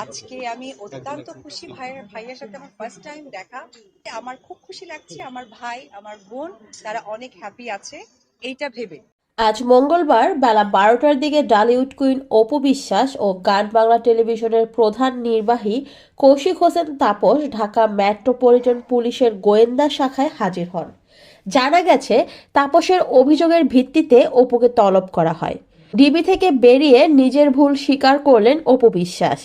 আজকে আমি অত্যন্ত খুশি ভাইয়ের ভাইয়ের সাথে আমার ফার্স্ট টাইম দেখা। আমার খুব খুশি লাগছে, আমার ভাই, আমার বোন, তারা অনেক হ্যাপি আছে, এইটা ভেবে। আজ মঙ্গলবার বেলা বারোটার দিকে ডালিউড কুইন অপু বিশ্বাস ও গান বাংলা টেলিভিশনের প্রধান নির্বাহী কৌশিক হোসেন তাপস ঢাকা মেট্রোপলিটন পুলিশের গোয়েন্দা শাখায় হাজির হন। জানা গেছে, তাপসের অভিযোগের ভিত্তিতে অপুকে তলব করা হয়। ডিবি থেকে বেরিয়ে নিজের ভুল স্বীকার করলেন অপু বিশ্বাস।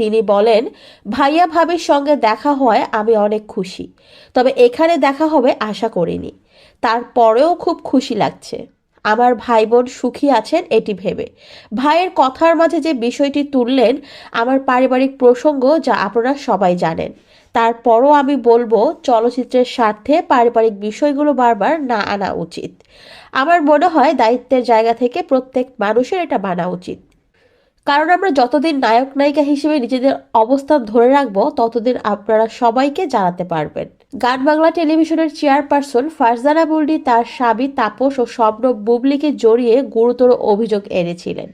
তিনি বলেন, ভাইয়া ভাবির সঙ্গে দেখা হওয়ায় আমি অনেক খুশি, তবে এখানে দেখা হবে আশা করিনি। তারপরেও খুব খুশি লাগছে। আমার ভাই বোন সুখী আছেন এটি ভেবে। ভাইয়ের কথার মাঝে যে বিষয়টি তুললেন, আমার পারিবারিক প্রসঙ্গ যা আপনারা সবাই জানেন। তারপরও আমি বলব, চলচ্চিত্রের স্বার্থে পারিবারিক বিষয়গুলো বারবার না আনা উচিত। আমার মনে হয়, দায়িত্বের জায়গা থেকে প্রত্যেক মানুষের এটা মানা উচিত। কারণ আমরা যতদিন নায়ক নায়িকা হিসেবে নিজেদের অবস্থান ধরে রাখব, ততদিন আপনারা সবাইকে জানাতে পারবেন। গান বাংলা টেলিভিশনের চেয়ারপারসন ফারজানা বুলডি তার স্বামী তাপস ও স্বপ্ন বুবলিকে জড়িয়ে গুরুতর অভিযোগ এনেছিলেন।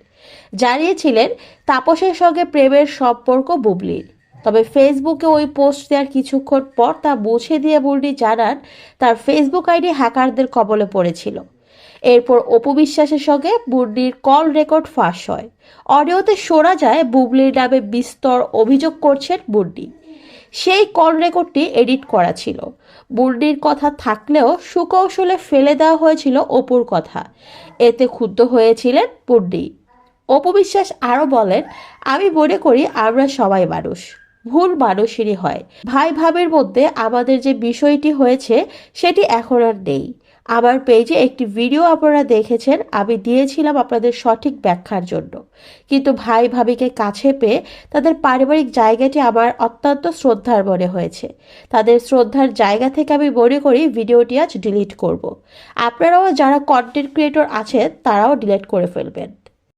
জানিয়েছিলেন, তাপসের সঙ্গে প্রেমের সম্পর্ক বুবলির। তবে ফেসবুকে ওই পোস্ট দেওয়ার কিছুক্ষণ পর তা মুছে দিয়ে বুলডি জানান, তার ফেসবুক আইডি হ্যাকারদের কবলে পড়েছিল। এরপর অপু বিশ্বাসের সঙ্গে বুবলির কল রেকর্ড ফাঁস হয়। অডিওতে শোনা যায়, বুবলির নামে বিস্তর অভিযোগ করছেন বুড্ডি সেই কল রেকর্ডটি এডিট করা ছিল। বুড্ডির কথা থাকলেও সুকৌশলে ফেলে দেওয়া হয়েছিল অপুর কথা। এতে ক্ষুব্ধ হয়েছিলেন বুড্ডি অপু বিশ্বাস আরও বলেন, আমি মনে করি আমরা সবাই মানুষ। ভুল মানুষেরই হয়। ভাই ভাবের মধ্যে আমাদের যে বিষয়টি হয়েছে, সেটি এখন আর নেই। আমার পেজে একটি ভিডিও আপনারা দেখেছেন, আমি দিয়েছিলাম আপনাদের সঠিক ব্যাখ্যার জন্য। কিন্তু ভাই ভাবিকে কাছে পেয়ে তাদের পারিবারিক জায়গাটি আমার অত্যন্ত শ্রদ্ধার মনে হয়েছে। তাদের শ্রদ্ধার জায়গা থেকে আমি মনে করি ভিডিওটি আজ ডিলিট করব। আপনারাও যারা কন্টেন্ট ক্রিয়েটর আছেন, তারাও ডিলিট করে ফেলবেন।